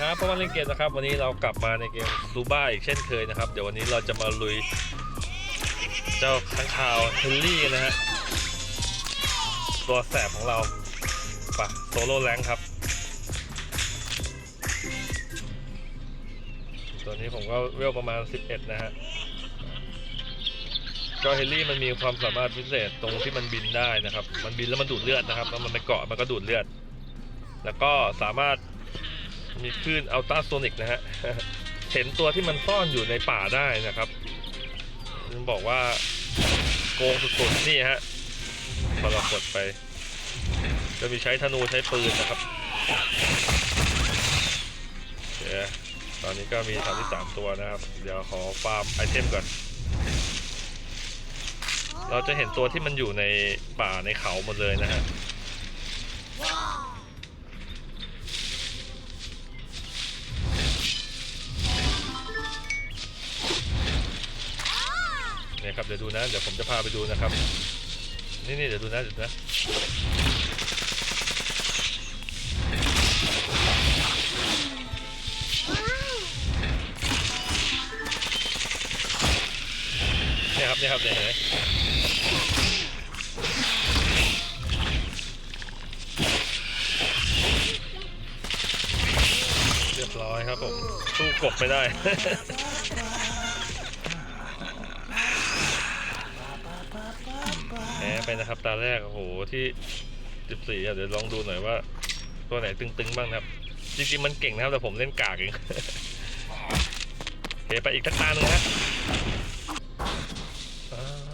ครับเพราะว่าเล่นเกมนะครับ วันนี้เรากลับมาในเกมซูบ้าอีกเช่นเคยนะครับ เดี๋ยววันนี้เราจะมาลุย เจ้าค้างคาวเฮนรี่นนะฮะตัวแสบของเราปะโซโล่แรงครับ ตัวนี้ผมก็เวลประมาณ 11 นะฮะก็เฮนรี่มันมีความสามารถพิเศษตรงที่มันบินได้นะครับ มันบินแล้วมันดูดเลือดนะครับ แล้วมันไปเกาะมันก็ดูดเลือด แล้วก็สามารถ มีคลื่นอัลตราโซนิกนะฮะ เห็นตัวที่มันซ่อนอยู่ในป่าได้นะครับผมบอกว่าโกงสุดๆ นี่ฮะพอเรากดไป จะมีใช้ธนูใช้ปืนนะครับโอเคตอนนี้ก็มีสามที่สามตัวนะครับ เดี๋ยวขอฟาร์มไอเทมก่อน เราจะเห็นตัวที่มันอยู่ในป่าในเขาหมดเลยนะฮะ ครับเดี๋ยวดูนะเดี๋ยวผมจะพาไปดูนะครับ นี่นี่เดี๋ยวดูนะเดี๋ยวนะเนี่ยครับเนี่ยครับเนี่ยเห็นไหมเรียบร้อยครับผมสู้กบไม่ได้ ไปนะครับ ตาแรกโอ้โหที่14อ่เดี๋ยวลองดูหน่อยว่า ตัวไหนตึงๆบ้างนะครับ จริงๆมันเก่งนะครับแต่ผมเล่นกากเองเคไปอีกสักตาหนึ่งนะ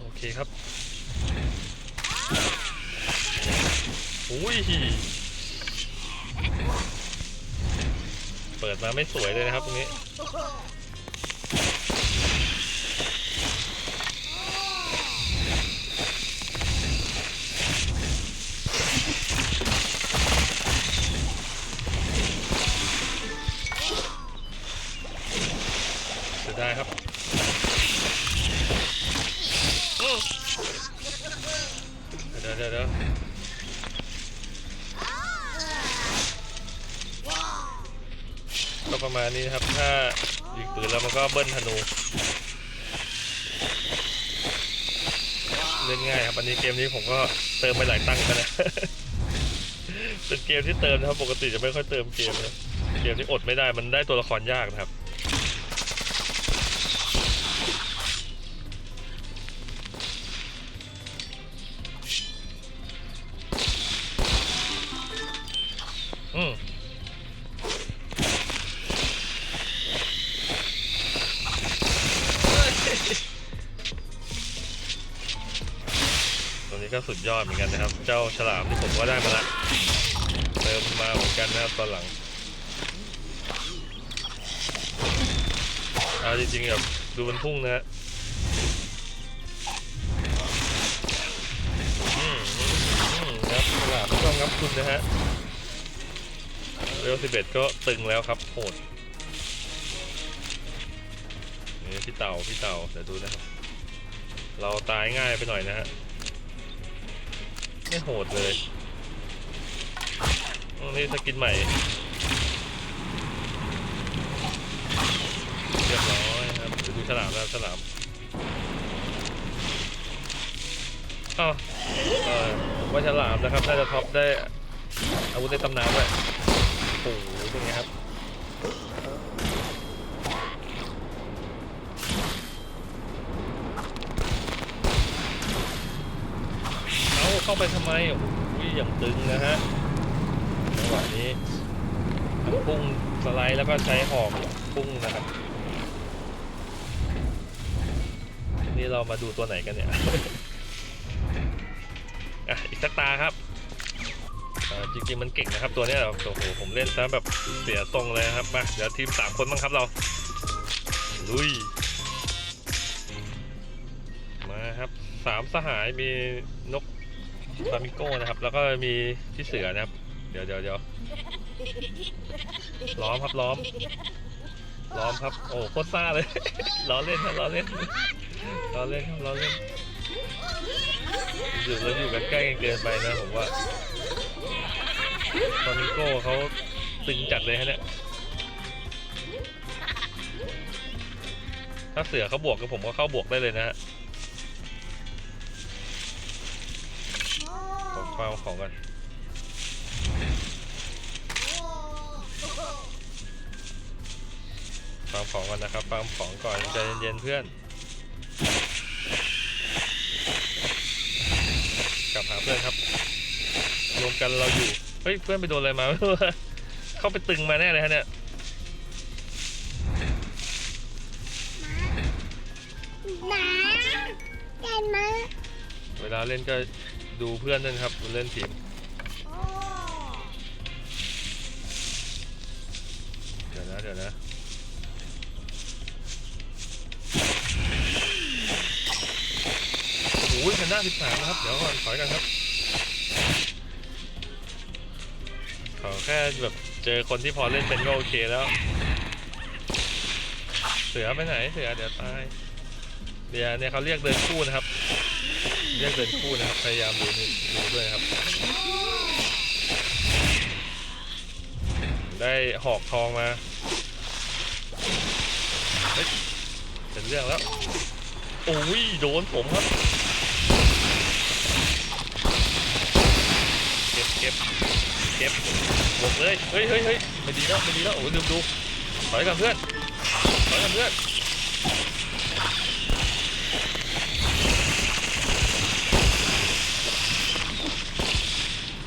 โอเคครับอุ้ยเปิดมาไม่สวยเลยนะครับตรงนี้ เสียดายครับอื้อเดี๋ยวเดี๋ยวเดี๋ยวก็ประมาณนี้นะครับ ถ้ายิงปืนแล้วมันก็เบิ้ลธนูเล่นง่ายครับ อันนี้เกมนี้ผมก็เติมไปหลายตั้งค์กันะเป็นเกมที่เติมนะครับ ปกติจะไม่ค่อยเติมเกมนะเกมนี้อดไม่ได้มันได้ตัวละครยากนะครับ อืมตัวนี้ก็สุดยอดเหมือนกันนะครับ เจ้าฉลามที่ผมก็ได้มาละเติมมาเหมือนกันนะครับตอนหลังเอาจริงๆแบบดูมันพุ่งนะฮะครับฉลามต้องงับคุณนะฮะ เลสิบเอ็ดก็ตึงแล้วครับโหดนี่พี่เต่าพี่เต่าเดี๋ยวดูนะครับ เราตายง่ายไปหน่อยนะฮะไม่โหดเลยนี่สกินใหม่เรียบร้อยครับดูฉลามแล้วฉลามอ้าวเอว่าฉลามนะครับ น่าจะท็อปได้อาวุธในตำนานด้วย โอ้โหเป็นไงครับเอาเข้าไปทำไมโอ้โหอย่างตึงนะฮะจังหวะนี้ทั้งพุ่งสไลด์แล้วก็ใช้หอกพุ่งนะครับนี่เรามาดูตัวไหนกันเนี่ย อะ อีกสักตาครับ จริงๆมันเก่งนะครับตัวนี้ยโอ้โหผมเล่นซะแบบเสียทรงเลยครับมาเดี๋ยวทีมสามคนบ้างครับเราลุยมาครับสามสหายมีนกฟลามิงโก้นะครับ แล้วก็มีพี่เสือนะครับ เดี๋ยวเดี๋ยวเดี๋ยวล้อมครับล้อม ล้อมครับ โอ้โคตรซ่าเลย ล้อเล่นครับล้อเล่นล้อเล่นครับล้อเล่นอยู่แล้วอยู่กันใกล้กันเกินไปนะผมว่า ตอนนี้โก้เขาตึงจัดเลยฮะเนี่ยถ้าเสือเขาบวกกับผมก็เข้าบวกได้เลยนะฮะขอความของกันฟาร์มของกันนะครับฟาร์มของก่อนใจเย็นๆเพื่อน กลับหาเพื่อนครับ รวมกันเราอยู่ เฮ้ยเพื่อนไปโดนอะไรมาไม่รู้อะเข้าไปตึงมาแน่เลยฮะเนี่ยหมาเห็นไหมเวลาเล่นก็ดูเพื่อนด้วยนะครับเล่นทีมโอ้เดี๋ยวนะเดี๋ยวนะโอ้โหแพนด้าสิบสามนะครับ เดี๋ยวก่อนถอยกันครับ แค่แบบเจอคนที่พอเล่นเป็นก็โอเคแล้ว เสือไปไหนเสือเดี๋ยวตายเดี๋ยวเนี่ยเขาเรียกเดินคู่นะครับ เรียกเดินคู่นะครับ พยายามดูนี่ดูด้วยครับ ได้หอกทองมาเฮ้ยเป็นเรื่องแล้ว โอ้ยโดนผมครับ เก็บเก็บ เก็บบวกเลยเฮ้ยเฮ้ยเฮ้ยไม่ดีแล้วไม่ดีแล้วโอ้ยลืมดูถอยกันเพื่อนถอยกันเพื่อน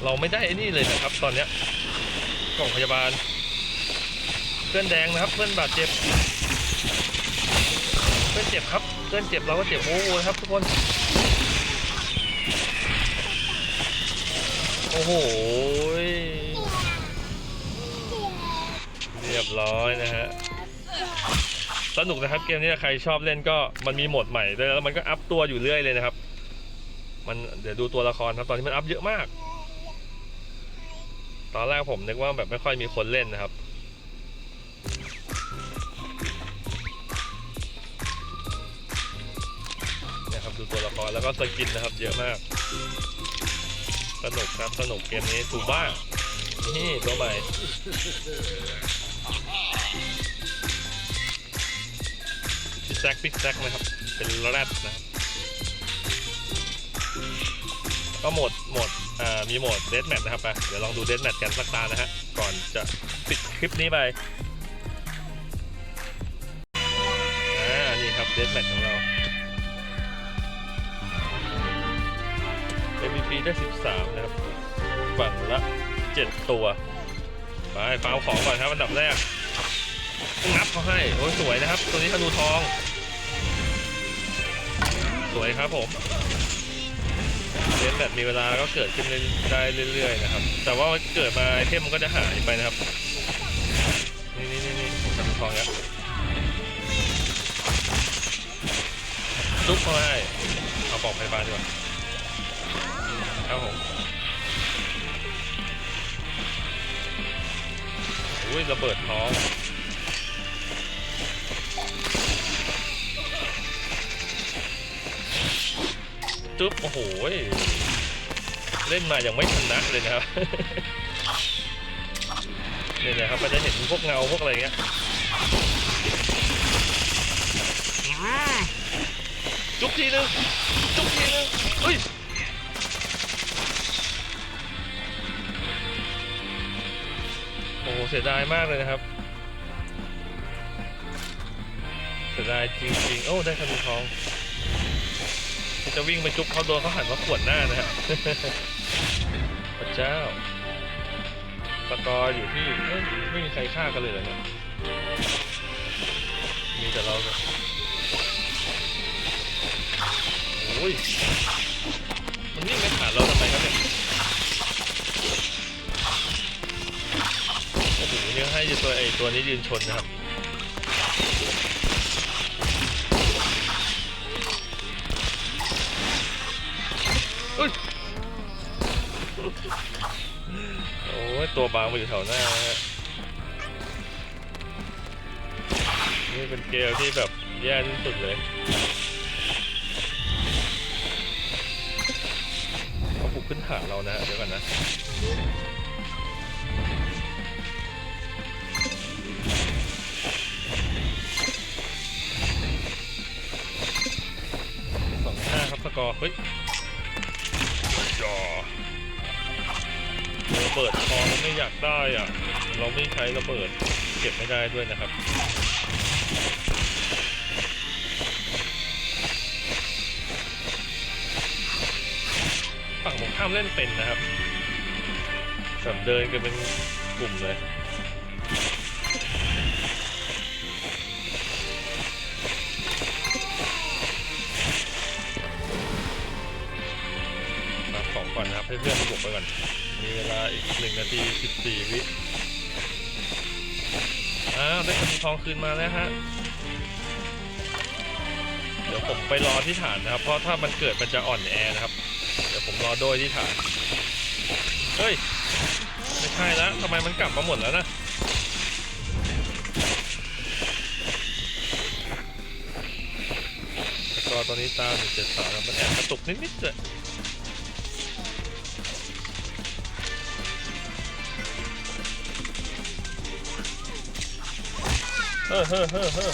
เราไม่ได้ไอ้นี่เลยนะครับตอนเนี้ยกล่องพยาบาล เพื่อนแดงนะครับ เพื่อนบาดเจ็บ เพื่อนเจ็บครับ เพื่อนเจ็บเราก็เจ็บโอ้โหครับทุกคนโอ้โหยเรียบร้อยนะฮะสนุกนะครับเกมนี้ใครชอบเล่นก็มันมีโหมดใหม่ด้วยแล้วมันก็อัพตัวอยู่เรื่อยเลยนะครับ มันเดี๋ยวดูตัวละครครับตอนนี้มันอัพเยอะมาก ตอนแรกผมนึกว่าแบบไม่ค่อยมีคนเล่นนะครับนี่ครับดูตัวละครแล้วก็สกินนะครับ เยอะมาก สนุกครับสนุกเกมนี้ถูกบ้างนี่ตัวใหม่ แซกพิกแซกนะครับ เป็นแรดนะครับก็โหมดโหมดมีโหมดเด a แมทนะครับไปเดี๋ยวลองดูเด a แมทกันสักตานะฮะ ก่อนจะปิดคลิปนี้ไปอ่านี่ครับเด a แมทของเรา MVP ได้ 13 นะครับ ฝั่งละ 7 ตัว ไปฟาร์มของก่อนครับอันดับแรก งับเขาให้ โอ้ยสวยนะครับ ตัวนี้ธนูทอง สวยครับผมเล่นแบบมีเวลาก็เกิดขึ้นได้เรื่อยๆนะครับ แต่ว่าเกิดมาไอเทมมันก็จะหายไปนะครับ นี่นี่นี่นี่ธนูทองครับลุกเขาให้เอาปอกพยาบาดีกว่าครับผมอุ้ยระเบิดท้อง จุ๊บโอ้โหเล่นมายังไม่ชนะเลยนะครับเนี่ยนะครับมันจะเห็นพวกเงาพวกอะไรเงี้ยจุ๊บทีนึงจุ๊บทีนึงเฮ้ยโอ้โหเสียดายมากเลยนะครับเสียดายจริงๆโอ้ได้ขนมทอง จะวิ่งไปจุ๊บเขาโดนเขาหันมาขวนหน้านะฮะพระเจ้าสกอร์อยู่ที่ไม่มีใครฆ่ากันเลยเหรอเนี่ยมีแต่เราโอ้ยมันวิ่งไม่ผ่านเราทำไมครับเนี่ยโอ้โหยังให้ตัวไอตัวนี้ยืนชนนะครับ ตัวบางมาอยู่แถวหน้านะฮะนี่เป็นเกลที่แบบแย่ที่สุดเลยเขาบุกขึ้นหาเรานะเดี๋ยวกันนะสองห้าครับสกอร์เฮ้ย ระเบิดคอเราไม่อยากได้อะ เราไม่ใช้ระเบิดเก็บไม่ได้ด้วยนะครับฝั่งผมข้ามเล่นเป็นนะครับแบบเดินกันเป็นกลุ่มเลยรับของก่อนนะครับให้เพื่อนบุกไปก่อน มีเวลาอีกหนึ่งนาทีสิบสี่วิอ้าวได้คดีทองคืนมาแล้วฮะ เดี๋ยวผมไปรอที่ฐานนะครับ เพราะถ้ามันเกิดมันจะอ่อนแอนะครับ เดี๋ยวผมรอโดยที่ฐาน เฮ้ย ไม่ใช่แล้วทำไมมันกลับมาหมดแล้วนะก็ตอนนี้ตามหนึ่งเจ็ดสามมันแอบกระตุกนิดๆเลย เฮ้อเฮ้อเฮ้อเฮ้อ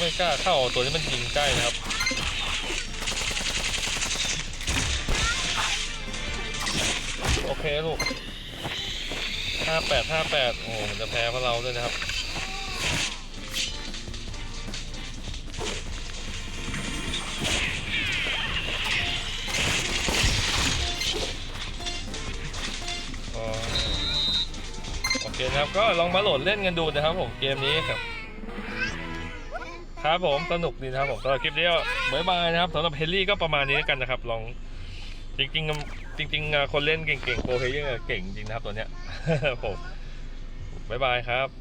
ไม่กล้าเข้าตัวที่มันยิงใกล้นะครับโอเคลูกห้าแปดห้าแปดโอ้โหมันจะแพ้พราะเราด้วยนะครับ คนะครับก็ลองมาโหลดเล่นกันดูนะครับผมเกมนี้ครับ ครับผมสนุกดีนะครับผมสำหรับคลิปนี้บ๊ายบายนะครับสำหรับเฮลลี่ก็ประมาณนี้แล้วกันนะครับลองจริงๆจริง ๆ คนเล่นเก่งๆโปรเพลเยอร์เก่งจริงนะครับตัวเนี้ยผมบ๊ายบายครับ